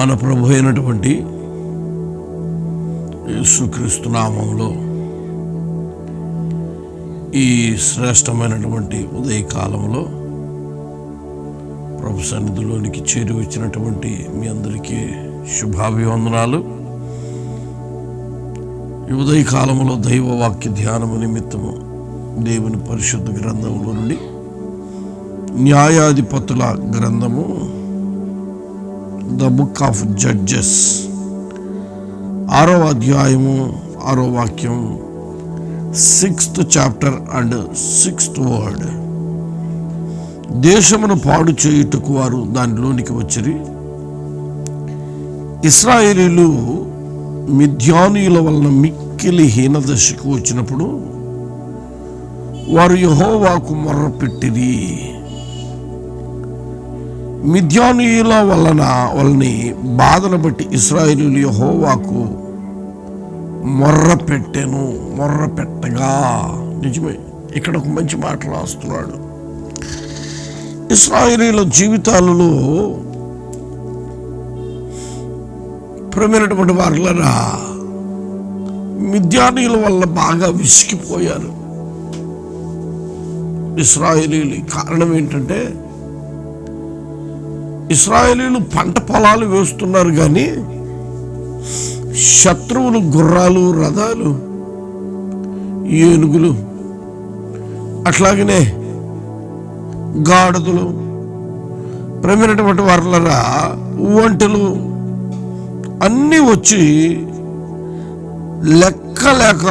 మన ప్రభు అయినటువంటి యేసుక్రీస్తు నామంలో ఈ శ్రేష్టమైనటువంటి ఉదయకాలంలో ప్రభు సన్నిధిలోనికి చేరి వచ్చినటువంటి మీ అందరికీ శుభాభివందనాలు. ఈ ఉదయకాలంలో దైవవాక్య ధ్యానము నిమిత్తము దేవుని పరిశుద్ధ గ్రంథంలో నుండి న్యాయాధిపతుల గ్రంథము ద బుక్ ఆఫ్ జడ్జెస్. ఆరో అధ్యాయము ఆరో వాక్యం sixth chapter and sixth word. దేశమును పాడు చేయుటకు వారు దానిలోనికి వచ్చిరి. ఇస్రాయేలీలు మిథ్యానీయుల వలన మిక్కిలి హీనదశకు వచ్చినప్పుడు వారు యహోవాకు మొర్రపెట్టిరి. మిథ్యానీయుల వలన వాళ్ళని బాధను బట్టి ఇస్రాయేలీలు యహోవాకు మొర్ర పెట్టెను మొర్ర పెట్టగా. నిజమే ఇక్కడ ఒక మంచి మాట రాస్తున్నాడు. ఇస్రాయేలీల జీవితాలలో ప్రమైనటువంటి వారులరా మిథ్యానీయుల వల్ల బాగా విసిగిపోయారు. ఇస్రాయేలీలు కారణం ఏంటంటే ఇస్రాయేలీలు పంట పొలాలు వేస్తున్నారు కానీ శత్రువులు గుర్రాలు రథాలు ఏనుగులు అట్లాగనే గాడుదలు ప్రమినటువంటి వర్లరా ఒంటెలు అన్నీ వచ్చి లెక్క లేక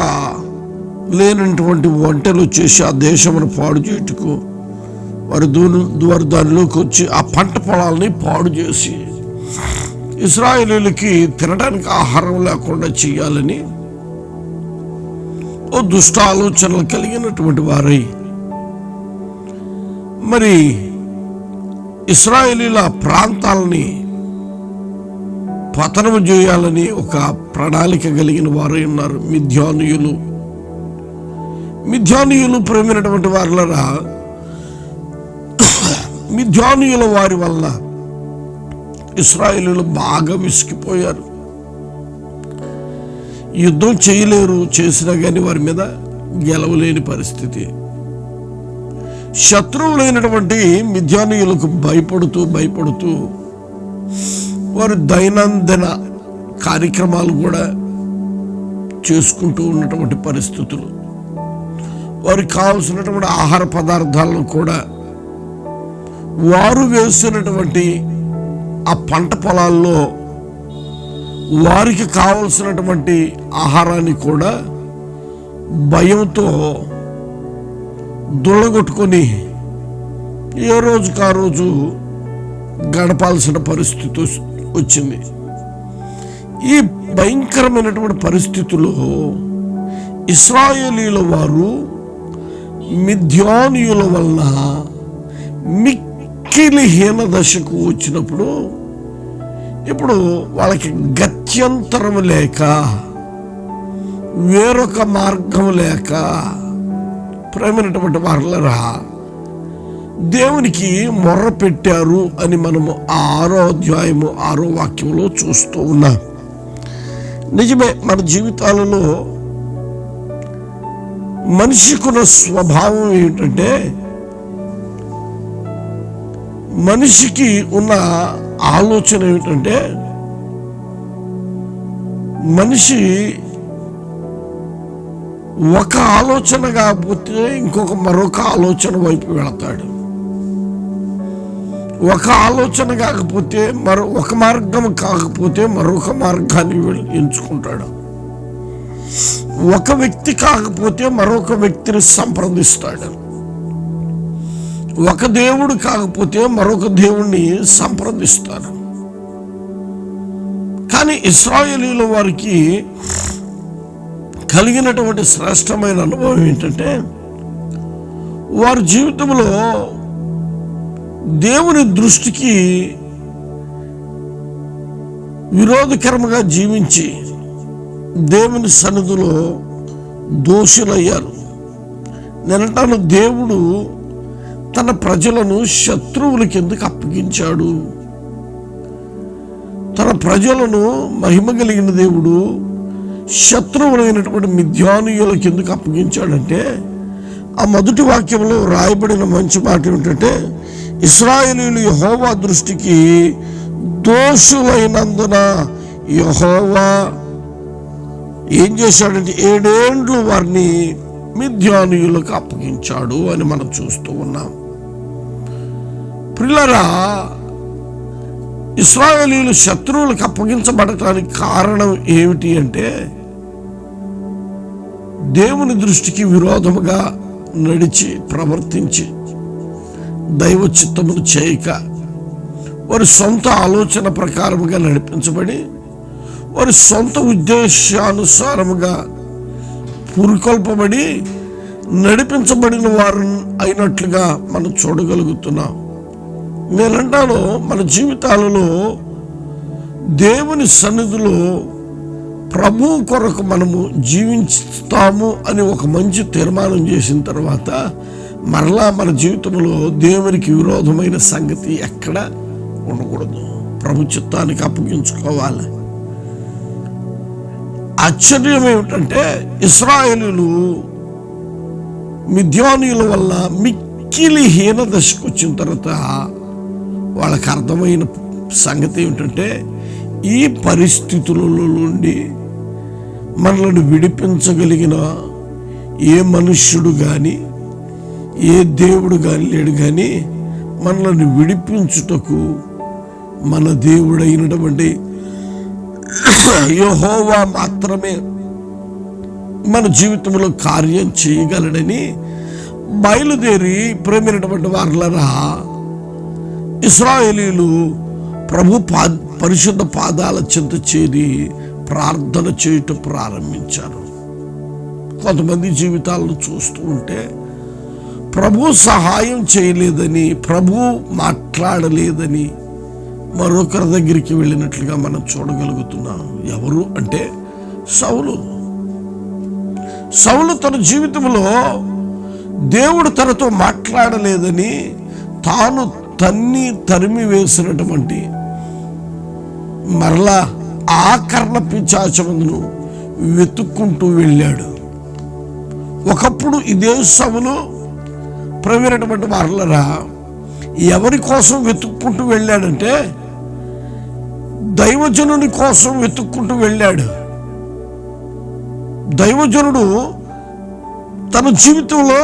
లేనటువంటి ఒంటెలు వచ్చేసి ఆ దేశమును పాడు చేయుటకు వారు దూను వారు దానిలోకి వచ్చి ఆ పంట పొలాలని పాడు చేసి ఇస్రాయేలీలకి తినడానికి ఆహారం లేకుండా చేయాలని ఓ దుష్ట ఆలోచనలు కలిగినటువంటి వారై మరి ఇస్రాయేలీల ప్రాంతాలని పతనము చేయాలని ఒక ప్రణాళిక కలిగిన వారై ఉన్నారు మిథ్యానుయులు మిథ్యానుయులు ప్రేమైనటువంటి వారులరా మిథ్యానుయుల వారి వల్ల ఇస్రాయేలీలు బాగా విసిగిపోయారు. యుద్ధం చేయలేరు చేసినా కానీ వారి మీద గెలవలేని పరిస్థితి. శత్రువులైనటువంటి మిథ్యానీయులకు భయపడుతూ భయపడుతూ వారు దైనందిన కార్యక్రమాలు కూడా చేసుకుంటూ ఉన్నటువంటి పరిస్థితులు. వారికి కావలసినటువంటి ఆహార పదార్థాలను కూడా వారు వేసినటువంటి ఆ పంట పొలాల్లో వారికి కావలసినటువంటి ఆహారాన్ని కూడా భయంతో దుళ్ళగొట్టుకొని ఏ రోజుకు ఆ రోజు గడపాల్సిన పరిస్థితి వచ్చింది. ఈ భయంకరమైనటువంటి పరిస్థితుల్లో ఇస్రాయేలీల వారు మిథ్యానీయుల వలన మిక్ మిక్కిలి హీన దశకు వచ్చినప్పుడు ఇప్పుడు వాళ్ళకి గత్యంతరం లేక వేరొక మార్గం లేక ప్రేమైనటువంటి వారులరా దేవునికి మొర్ర పెట్టారు అని మనము ఆరో అధ్యాయము ఆరో వాక్యంలో చూస్తూ ఉన్నాం. నిజమే మన జీవితాలలో మనిషికున్న స్వభావం ఏంటంటే మనిషికి ఉన్న ఆలోచన ఏమిటంటే మనిషి ఒక ఆలోచన కాకపోతే ఇంకొక మరొక ఆలోచన వైపు వెళతాడు. ఒక ఆలోచన కాకపోతే మరో ఒక మార్గం కాకపోతే మరొక మార్గాన్ని ఎంచుకుంటాడు. ఒక వ్యక్తి కాకపోతే మరొక వ్యక్తిని సంప్రదిస్తాడు. ఒక దేవుడు కాకపోతే మరొక దేవుణ్ణి సంప్రదిస్తారు. కానీ ఇస్రాయేలీల వారికి కలిగినటువంటి శ్రేష్టమైన అనుభవం ఏంటంటే వారి జీవితంలో దేవుని దృష్టికి విరోధకరముగా జీవించి దేవుని సన్నిధిలో దోషులయ్యారు. నేనంటాను దేవుడు తన ప్రజలను శత్రువుల ఎందుకు అప్పగించాడు? తన ప్రజలను మహిమ కలిగిన దేవుడు శత్రువులైనటువంటి మిథ్యానుయులకు ఎందుకు అప్పగించాడంటే ఆ మొదటి వాక్యంలో రాయబడిన మంచి మాట ఏమిటంటే ఇస్రాయేలీలు యహోవా దృష్టికి దోషులైనందున యహోవా ఏం చేశాడంటే ఏడేండ్లు వారిని మిథ్యానుయులకు అప్పగించాడు అని మనం చూస్తూ ఉన్నాం. పిల్లరా ఇస్రాయలీలు శత్రువులకు అప్పగించబడటానికి కారణం ఏమిటి అంటే దేవుని దృష్టికి విరోధముగా నడిచి ప్రవర్తించి దైవ చిత్తమును చేయక వారి సొంత ఆలోచన ప్రకారముగా నడిపించబడి వారి సొంత ఉద్దేశానుసారముగా పురికొల్పబడి నడిపించబడిన వారు అయినట్లుగా మనం చూడగలుగుతున్నాం. నేనంటాను మన జీవితాలలో దేవుని సన్నిధిలో ప్రభు కొరకు మనము జీవిస్తాము అని ఒక మంచి తీర్మానం చేసిన తర్వాత మరలా మన జీవితంలో దేవునికి విరోధమైన సంగతి ఎక్కడ ఉండకూడదు. ప్రభు చిత్తానికి అప్పగించుకోవాలి. ఆశ్చర్యం ఏమిటంటే ఇస్రాయేలీలు మిథ్యానీయుల వల్ల మిక్కిలి హీన దశకు వచ్చిన తర్వాత వాళ్ళకి అర్థమైన సంగతి ఏమిటంటే ఈ పరిస్థితులలో నుండి మనల్ని విడిపించగలిగిన ఏ మనుష్యుడు కానీ ఏ దేవుడు కానీ లేడు కానీ మనల్ని విడిపించుటకు మన దేవుడైనటువంటి యహోవా మాత్రమే మన జీవితంలో కార్యం చేయగలడని బయలుదేరి ప్రేమైనటువంటి వారులరా ఇస్రాయేలీలు ప్రభు పా పరిశుద్ధ పాదాల చెంత చేరి ప్రార్థన చేయటం ప్రారంభించారు. కొంతమంది జీవితాలను చూస్తూ ఉంటే ప్రభు సహాయం చేయలేదని ప్రభు మాట్లాడలేదని మరొకరి దగ్గరికి వెళ్ళినట్లుగా మనం చూడగలుగుతున్నాం. ఎవరు అంటే సౌలు. సౌలు తన జీవితంలో దేవుడు తనతో మాట్లాడలేదని తాను తన్ని తరిమి వేసినటువంటి మరలా ఆకర్ణ పిచాచమును వెతుక్కుంటూ వెళ్ళాడు. ఒకప్పుడు ఇదే సభలో ప్రవీణటువంటి మరలరా ఎవరి కోసం వెతుక్కుంటూ వెళ్ళాడంటే దైవజనుని కోసం వెతుక్కుంటూ వెళ్ళాడు. దైవజనుడు తన జీవితంలో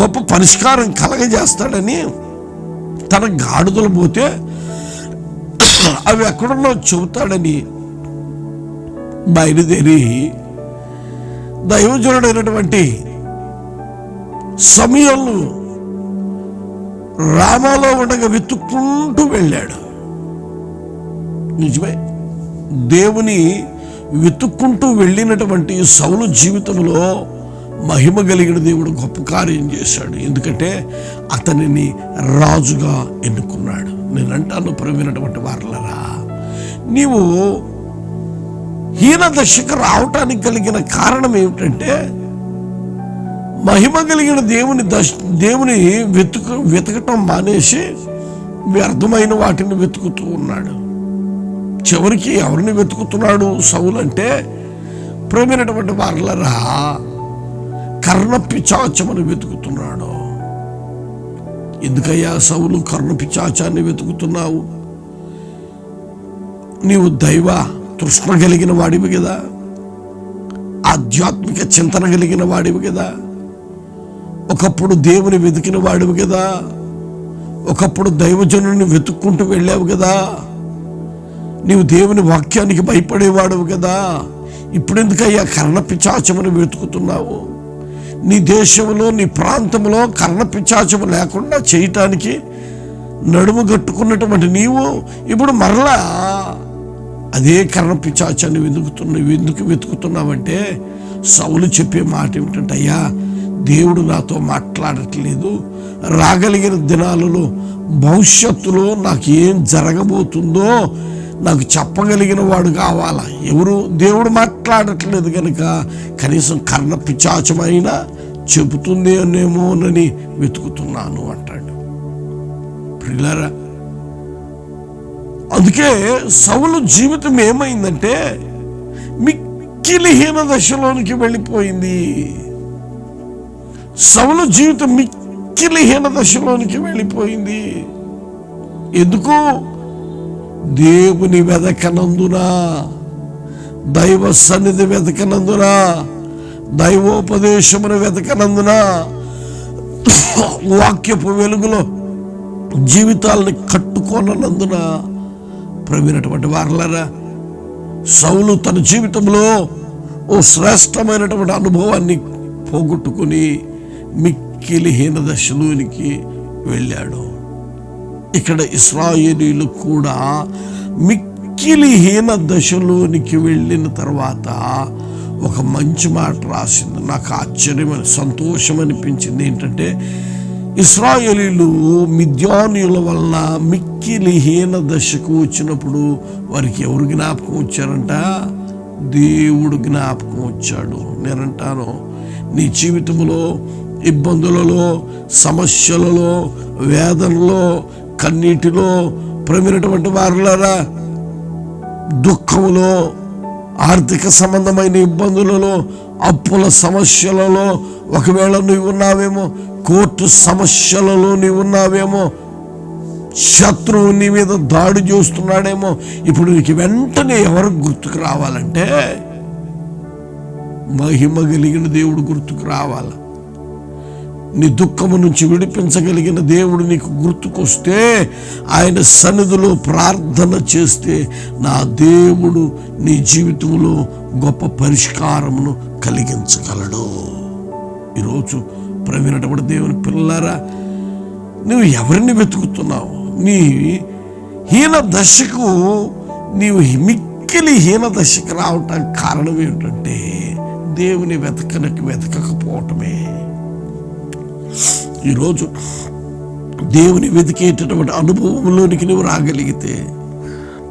గొప్ప పరిష్కారం కలగజేస్తాడని తన గాడుదలు పోతే అవి ఎక్కడున్నో చెబుతాడని బయలుదేరి దైవజనుడైనటువంటి సమయంలో రామాలో ఉండగా వెతుక్కుంటూ వెళ్ళాడు. నిజమే దేవుని వెతుక్కుంటూ వెళ్ళినటువంటి సౌలు జీవితంలో మహిమ కలిగిన దేవుడు గొప్ప కార్యం చేశాడు. ఎందుకంటే అతనిని రాజుగా ఎన్నుకున్నాడు. నేను అంటాను ప్రవీణటువంటి వారలరా నీవు హీన దశకు రావటానికి కలిగిన కారణం ఏమిటంటే మహిమ కలిగిన దేవుని దశ దేవుని వెతుకు వెతకటం మానేసి వ్యర్థమైన వాటిని వెతుకుతూ ఉన్నాడు. చివరికి ఎవరిని వెతుకుతున్నాడు సౌలు అంటే ప్రేమైనటువంటి వారలరా కర్ణ పిచాచమని వెతుకుతున్నాడు. ఎందుకయ్యా సౌలు కర్ణ పిచాచాన్ని వెతుకుతున్నావు? నీవు దైవ తృష్ణ కలిగిన వాడివి కదా. ఆధ్యాత్మిక చింతన కలిగిన వాడివి కదా. ఒకప్పుడు దేవుని వెతికిన వాడివి కదా. ఒకప్పుడు దైవజనుని వెతుక్కుంటూ వెళ్ళావు కదా. నీవు దేవుని వాక్యానికి భయపడేవాడవు కదా. ఇప్పుడెందుకయ్యా కర్ణ పిచాచమని వెతుకుతున్నావు? నీ దేశంలో నీ ప్రాంతంలో కర్ణపిచాచము లేకుండా చేయటానికి నడుము కట్టుకున్నటువంటి నీవు ఇప్పుడు మరలా అదే కర్ణ పిచాచాన్ని వెతుకుతున్నావు ఎందుకు వెతుకుతున్నావంటే సౌలు చెప్పే మాట ఏమిటంటే అయ్యా దేవుడు నాతో మాట్లాడట్లేదు. రాగలిగిన దినాలలో భవిష్యత్తులో నాకు ఏం జరగబోతుందో నాకు చెప్పగలిగిన వాడు కావాలా? ఎవరు? దేవుడు మాట్లాడట్లేదు కనుక కనీసం కర్ణ పిచాచమైనా చెబుతుంది అనేమోనని వెతుకుతున్నాను అంటాడు. ప్రిల్లరా అందుకే సౌలు జీవితం ఏమైందంటే మిక్కిలిహీన దశలోనికి వెళ్ళిపోయింది. సౌలు జీవితం మిక్కిలిహీన దశలోనికి వెళ్ళిపోయింది. ఎందుకు? దేవుని వెదకనందున దైవ సన్నిధి వెతకనందున దైవోపదేశమును వెతకనందున వాక్యపు వెలుగులో జీవితాలని కట్టుకోనందున ప్రవీణటువంటి వారలరా సౌలు తన జీవితంలో ఓ శ్రేష్టమైనటువంటి అనుభవాన్ని పోగొట్టుకుని మిక్కిలి హీన దశలోనికి వెళ్ళాడు. ఇక్కడ ఇస్రాయేలీలు కూడా మిక్కిలి హీన దశలోనికి వెళ్ళిన తర్వాత ఒక మంచి మాట రాసింది. నాకు ఆశ్చర్యం సంతోషం అనిపించింది ఏంటంటే ఇస్రాయేలీలు మిద్యానుల వలన మిక్కిలి హీన దశకు వచ్చినప్పుడు వారికి ఎవరు జ్ఞాపకం వచ్చారంట? దేవుడు జ్ఞాపకం వచ్చాడు. నేనంటాను నీ జీవితంలో ఇబ్బందులలో సమస్యలలో వేదనలో కన్నీటిలో ప్రమినటువంటి వారులారా దుఃఖములో ఆర్థిక సంబంధమైన ఇబ్బందులలో అప్పుల సమస్యలలో ఒకవేళ నువ్వు ఉన్నావేమో కోర్టు సమస్యలలో నీవు ఉన్నావేమో శత్రువు నీ మీద దాడి చేస్తున్నాడేమో ఇప్పుడు నీకు వెంటనే ఎవరు గుర్తుకు రావాలంటే మహిమ కలిగిన దేవుడు గుర్తుకు రావాలి. నీ దుఃఖము నుంచి విడిపించగలిగిన దేవుడు నీకు గుర్తుకొస్తే ఆయన సన్నిధిలో ప్రార్థన చేస్తే నా దేవుడు నీ జీవితంలో గొప్ప పరిష్కారమును కలిగించగలడు. ఈరోజు ప్రవీణటువంటి దేవుని పిల్లరా నువ్వు ఎవరిని వెతుకుతున్నావు? నీ హీన దశకు నీవు మిక్కిలి హీన దశకు రావటానికి కారణం ఏమిటంటే దేవుని వెతకనికి వెతకకపోవటమే. ఈరోజు దేవుని వెతికేటటువంటి అనుభవంలోనికి నువ్వు రాగలిగితే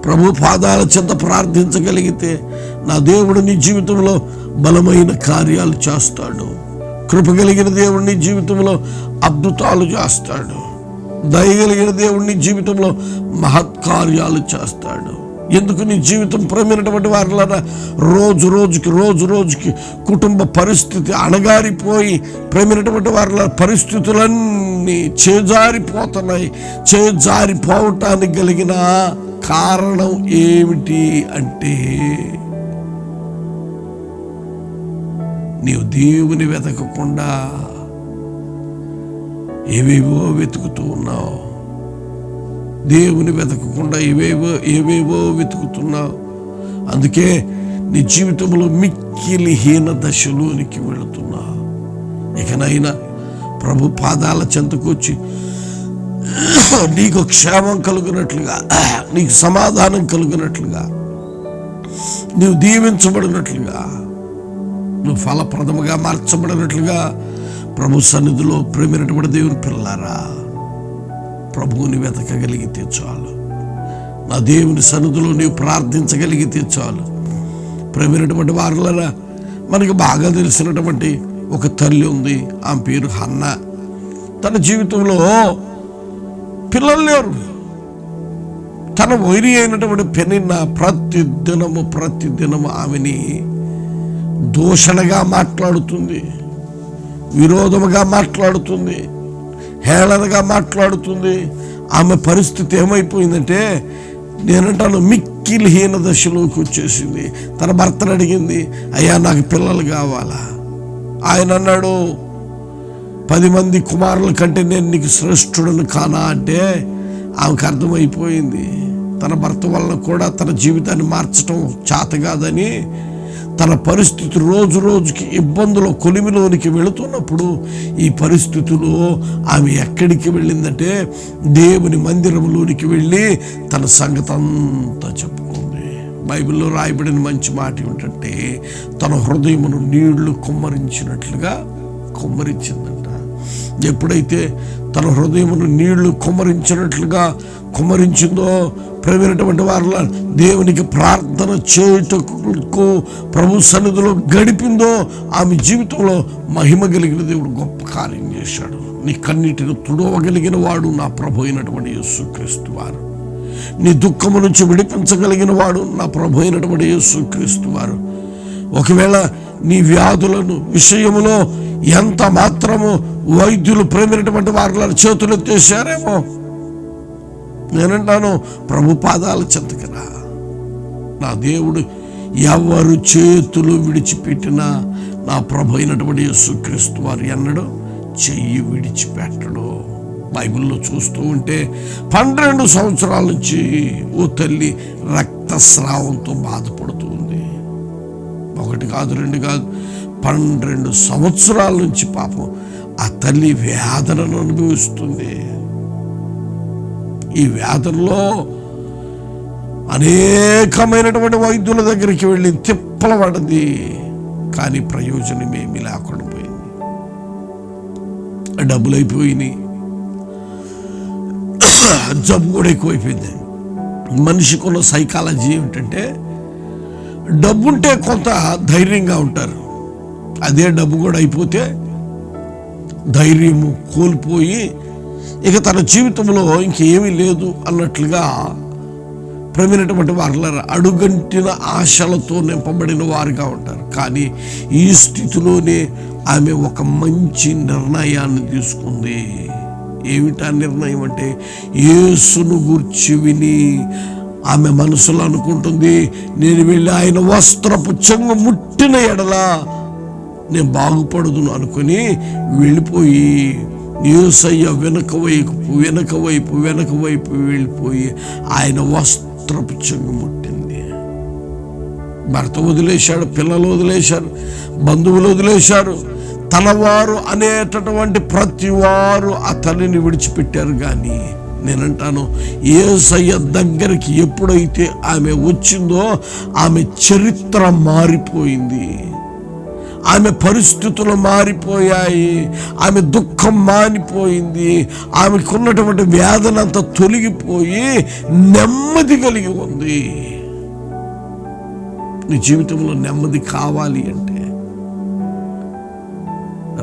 ప్రభు పాదాల చెంత ప్రార్థించగలిగితే నా దేవుడు నీ జీవితంలో బలమైన కార్యాలు చేస్తాడు. కృప కలిగిన దేవుడు నీ జీవితంలో అద్భుతాలు చేస్తాడు. దయగలిగిన దేవుడు నీ జీవితంలో మహత్కార్యాలు చేస్తాడు. ఎందుకు నీ జీవితం ప్రమైనటువంటి వారిలారా? రోజు రోజుకి రోజు రోజుకి కుటుంబ పరిస్థితి అణగారిపోయి ప్రేమైనటువంటి వారిలా పరిస్థితులన్నీ చేజారిపోతున్నాయి. చేజారిపోవటానికి కలిగిన కారణం ఏమిటి అంటే నీవు దేవుని వెతకకుండా ఏవేవో వెతుకుతూ ఉన్నావు. దేవుని వెతకకుండా ఏవేవో ఏవేవో వెతుకుతున్నావు అందుకే నీ జీవితంలో మిక్కిలి హీన దశలోనికి వెళుతున్నా. ఇకనైనా ప్రభు పాదాల చెంతకొచ్చి నీకు క్షేమం కలుగునట్లుగా నీకు సమాధానం కలుగునట్లుగా నువ్వు దీవించబడినట్లుగా నువ్వు ఫలప్రదముగా మార్చబడినట్లుగా ప్రభు సన్నిధిలో ప్రేమైనటువంటి దేవుని పిల్లారా ప్రభువుని వెతకగలిగితే చాలు. నా దేవుని సన్నిధిలో నీవు ప్రార్థించగలిగితే చాలు. ప్రేమైనటువంటి వారులరా మనకి బాగా తెలిసినటువంటి ఒక తల్లి ఉంది. ఆమె పేరు హన్న. తన జీవితంలో పిల్లలు లేరు. తన వైరి అయినటువంటి పెనిన్న ప్రతి దినము ప్రతి దినము ఆమెని దూషణగా మాట్లాడుతుంది విరోధముగా మాట్లాడుతుంది. హేళనగా మాట్లాడుతుంది. ఆమె పరిస్థితి ఏమైపోయిందంటే నేనంటాను మిక్కిలి హీన దశలోకి వచ్చేసింది. తన భర్తను అడిగింది అయ్యా నాకు పిల్లలు కావాలా? ఆయన అన్నాడు పది మంది కుమారుల కంటే నేను నీకు శ్రేష్ఠుడను కానా? అంటే ఆమెకు అర్థమైపోయింది. తన భర్త వల్ల కూడా తన జీవితాన్ని మార్చడం చేత కాదని తన పరిస్థితి రోజు రోజుకి ఇబ్బందుల కొలిమిలోనికి వెళుతున్నప్పుడు ఈ పరిస్థితిలో ఆమె ఎక్కడికి వెళ్ళిందంటే దేవుని మందిరంలోనికి వెళ్ళి తన సంగతి అంతా చెప్పుకుంది. బైబిల్లో రాయబడిన మంచి మాట ఏమిటంటే తన హృదయమును నీళ్ళు కుమ్మరించినట్లుగా కుమ్మరించిందంట. ఎప్పుడైతే తన హృదయమును నీళ్ళు కుమ్మరించినట్లుగా కుమ్మరించిందో ప్రవీణటువంటి వారిలో దేవునికి ప్రార్థన చేయుటకు ప్రభు సన్నిధిలో గడిపిందో ఆమె జీవితంలో మహిమ కలిగిన దేవుడు గొప్ప కార్యం చేశాడు. నీ కన్నిటిని తుడవగలిగిన వాడు నా ప్రభు అయినటువంటి యేసుక్రీస్తు వారు. నీ దుఃఖము నుంచి విడిపించగలిగిన వాడు నా ప్రభు అయినటువంటి యేసుక్రీస్తు వారు. ఒకవేళ నీ వ్యాధులను విషయములో ఎంత మాత్రము వైద్యులు ప్రేమైనటువంటి వారిలో చేతులు ఎత్తేసారేమో నేనంటాను ప్రభు పాదాల చెంతకరా నా దేవుడు ఎవరు చేతులు విడిచిపెట్టినా నా ప్రభు అయినటువంటి యేసుక్రీస్తు వారు ఎన్నడూ చెయ్యి విడిచిపెట్టడు. బైబిల్లో చూస్తూ ఉంటే పన్నెండు సంవత్సరాల నుంచి ఓ తల్లి రక్తస్రావంతో బాధపడుతూ ఉంది. ఒకటి కాదు రెండు కాదు పన్నెండు సంవత్సరాల నుంచి పాపం ఆ తల్లి వేదనను అనుభవిస్తుంది. ఈ వ్యాధుల్లో అనేకమైనటువంటి వైద్యుల దగ్గరికి వెళ్ళి తిప్పల పడింది. కానీ ప్రయోజనం ఏమీ లేకుండా పోయింది. డబ్బులు అయిపోయినాయి. జబ్బు కూడా ఎక్కువైపోయింది. మనిషికి ఉన్న సైకాలజీ ఏమిటంటే డబ్బుంటే కొంత ధైర్యంగా ఉంటారు. అదే డబ్బు కూడా అయిపోతే ధైర్యము కోల్పోయి ఇక తన జీవితంలో ఇంకేమీ లేదు అన్నట్లుగా ప్రమినటువంటి వారు అడుగంటిన ఆశలతో నింపబడిన వారుగా ఉంటారు. కానీ ఈ స్థితిలోనే ఆమె ఒక మంచి నిర్ణయాన్ని తీసుకుంది. ఏమిటా నిర్ణయం అంటే యేసును గూర్చి విని ఆమె మనసులో అనుకుంటుంది నేను వెళ్ళి ఆయన వస్త్రపు చెంగు ముట్టిన ఎడల నేను బాగుపడదును అనుకుని వెళ్ళిపోయి యూసయ్య వెనుక వైపు వెనుక వైపు వెనుక వైపు వెళ్ళిపోయి ఆయన వస్త్రపు చెంగు ముట్టింది. భర్త వదిలేశాడు పిల్లలు వదిలేశారు బంధువులు వదిలేశారు. తనవారు అనేటటువంటి ప్రతి వారు అతనిని విడిచిపెట్టారు కానీ నేనంటాను ఏసయ్య దగ్గరికి ఎప్పుడైతే ఆమె వచ్చిందో ఆమె చరిత్ర మారిపోయింది. ఆమె పరిస్థితులు మారిపోయాయి ఆమె దుఃఖం మానిపోయింది ఆమెకున్నటువంటి వేదన అంతా తొలగిపోయి నెమ్మది కలిగి ఉంది. నీ జీవితంలో నెమ్మది కావాలి అంటే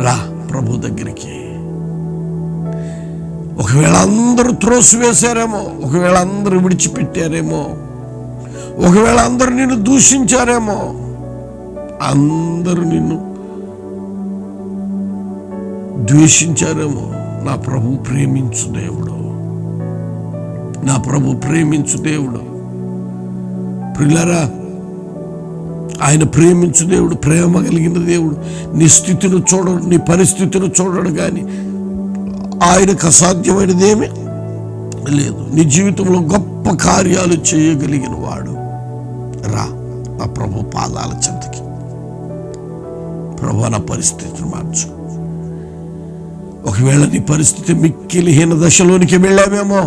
రా ప్రభు దగ్గరికి. ఒకవేళ అందరూ త్రోసివేశారేమో ఒకవేళ అందరూ విడిచిపెట్టారేమో ఒకవేళ అందరూ నిన్ను దూషించారేమో అందరూ నిన్ను ద్వేషించారేమో. నా ప్రభు ప్రేమించు దేవుడు. నా ప్రభు ప్రేమించు దేవుడు. ప్రిల్లరా ఆయన ప్రేమించు దేవుడు ప్రేమ కలిగిన దేవుడు. నీ స్థితిని చూడడు నీ పరిస్థితిని చూడడు కానీ ఆయనకు అసాధ్యమైనదేమీ లేదు. నీ జీవితంలో గొప్ప కార్యాలు చేయగలిగిన వాడు. రా నా ప్రభు పాదాల చెంత ప్రభు నా పరిస్థితిని మార్చు. ఒకవేళ నీ పరిస్థితి మిక్కిలిహీన దశలోనికి వెళ్ళావేమో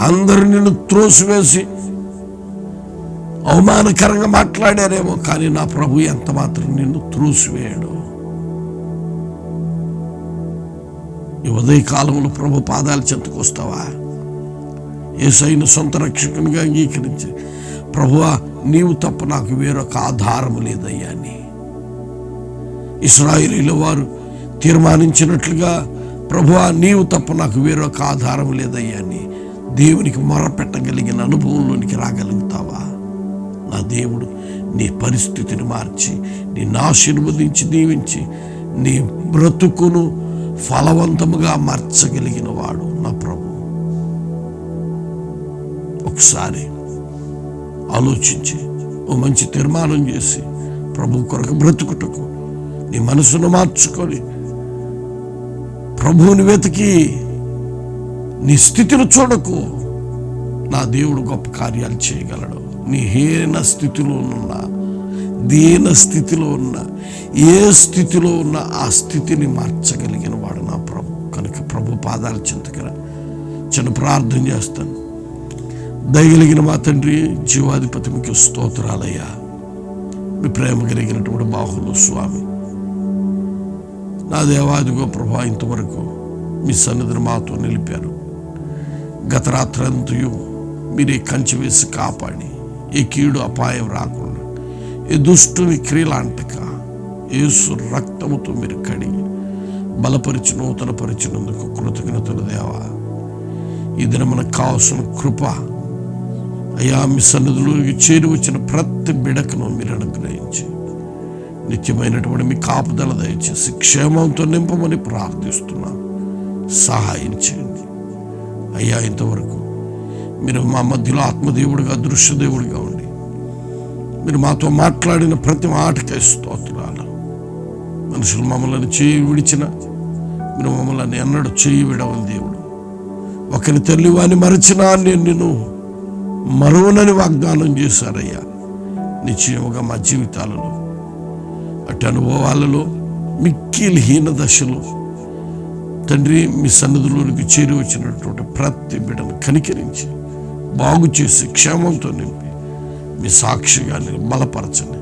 అందరు నిన్ను త్రోసివేసి అవమానకరంగా మాట్లాడారేమో కానీ నా ప్రభు ఎంత మాత్రం నిన్ను త్రోసివేయడు. ఈ ఉదయ కాలంలో ప్రభు పాదాలు చెంతకొస్తావా ఏసైన సొంత రక్షకునిగా అంగీకరించి ప్రభువా నీవు తప్ప నాకు వేరొక ఆధారము లేదయ్యా అని ఇస్రాయిలీల వారు తీర్మానించినట్లుగా ప్రభువా నీవు తప్ప నాకు వేరొక ఆధారం లేదయ్యా అని దేవునికి మొరపెట్టగలిగిన అనుభవంలోనికి రాగలుగుతావా? నా దేవుడు నీ పరిస్థితిని మార్చి నిన్ను ఆశీర్వదించి దీవించి నీ బ్రతుకును ఫలవంతముగా మార్చగలిగిన వాడు నా ప్రభు. ఒకసారి ఆలోచించి ఓ మంచి తీర్మానం చేసి ప్రభు కొరకు బ్రతుకుటకు నీ మనసును మార్చుకొని ప్రభువుని వెతికి నీ స్థితిని చూడకు. నా దేవుడు గొప్ప కార్యాలు చేయగలడు. నీ హీన స్థితిలో ఉన్న దీన స్థితిలో ఉన్న ఏ స్థితిలో ఉన్న ఆ స్థితిని మార్చగలిగిన వాడు నా ప్రభు. కనుక ప్రభు పాదాల చింతకర చిన్న ప్రార్థన చేస్తాను. దయగలిగిన మా తండ్రి జీవాధిపతి మీకు స్తోత్రాలయ్యా. మీ ప్రేమ కలిగినటువంటి బాహులు స్వామి. నా దేవాదిగో ప్రభా ఇంతవరకు మీ సన్నిధిని మాతో నిలిపారు. గత రాత్రంతయు మీరే కంచి వేసి కాపాడి ఏ కీడు అపాయం రాకుండా ఏ దుష్టుని క్రియలాంటక ఏసు రక్తముతో మీరు కడిగి బలపరిచి నూతనపరిచినందుకు కృతజ్ఞతలు దేవా. ఈ దిన మనకు కావాల్సిన కృప అయ్యా మీ సన్నిధిలోకి చేరి వచ్చిన ప్రతి బిడకను మీరు అనుగ్రహించి. నిత్యమైనటువంటి మీ కాపుదల దయచేసి క్షేమంతో నింపమని ప్రార్థిస్తున్నాను సహాయం చేయండి. అయ్యా ఇంతవరకు మీరు మా మధ్యలో ఆత్మదేవుడిగా దృశ్యదేవుడిగా ఉండి మీరు మాతో మాట్లాడిన ప్రతి మాటకే స్తోత్రాలు. మనుషులు మమ్మల్ని చేయి విడిచిన మీరు మమ్మల్ని ఎన్నడూ చేయి విడవని దేవుడు. ఒకరి తల్లి వాని మరచినా నేను నిన్ను మరువనని వాగ్దానం చేశారయ్యా. నిశ్చయముగా మా జీవితాలలో అటు అనుభవాలలో మిక్కిలి హీన దశలో తండ్రి మీ సన్నిధిలోనికి చేరి వచ్చినటువంటి ప్రతి బిడ్డను కనికరించి బాగు చేసి క్షేమంతో నింపి మీ సాక్షిగా నిల- బలపరచండి.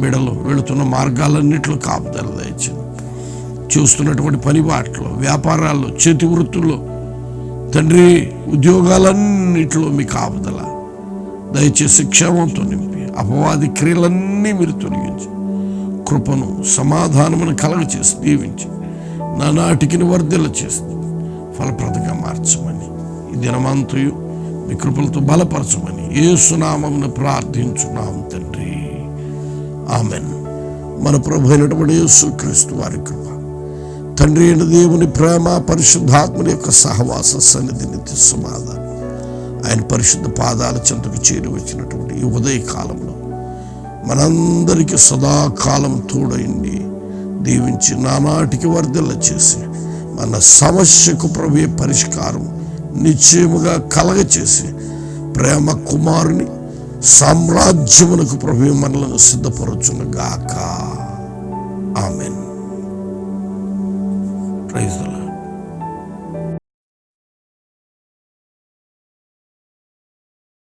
బిడలు వెళుతున్న మార్గాలన్నింటిలో కాపుదల దయచండి చూస్తున్నటువంటి పని బాటలో వ్యాపారాల్లో చేతి వృత్తుల్లో తండ్రి ఉద్యోగాలన్నిటిలో మీ కాపుదల దయచేసి క్షేమంతో నింపి అపవాది క్రియలన్నీ మీరు తొలగించి కృపను సమాధానమును కలగ చేసి దీవించి నా నాటికిని వర్ధల చేసి ఫలప్రదంగా మార్చమని ఈ దినమంతయు మీ కృపలతో బలపరచమని ఏసునామమును ప్రార్థించున్నాం తండ్రి. ఆమెన్. మన ప్రభు అయినటువంటి యేసుక్రీస్తు వారి కృప. తండ్రి అయిన దేవుని ప్రేమ పరిశుద్ధాత్మని యొక్క సహవాస సన్నిధి నిత్య సమాధానం. ఆయన పరిశుద్ధ పాదాల చెంతకు చేరి వచ్చినటువంటి ఈ ఉదయ కాలంలో మనందరికీ సదాకాలం తోడైంది దీవించి నానాటికి వర్ధల చేసి మన సమస్యకు ప్రభు పరిష్కారం నిశ్చయముగా కలగచేసి ప్రేమ కుమారుని సామ్రాజ్యమునకు ప్రభు మనలను సిద్ధపరచునుగాక. ఆమెన్. Praise the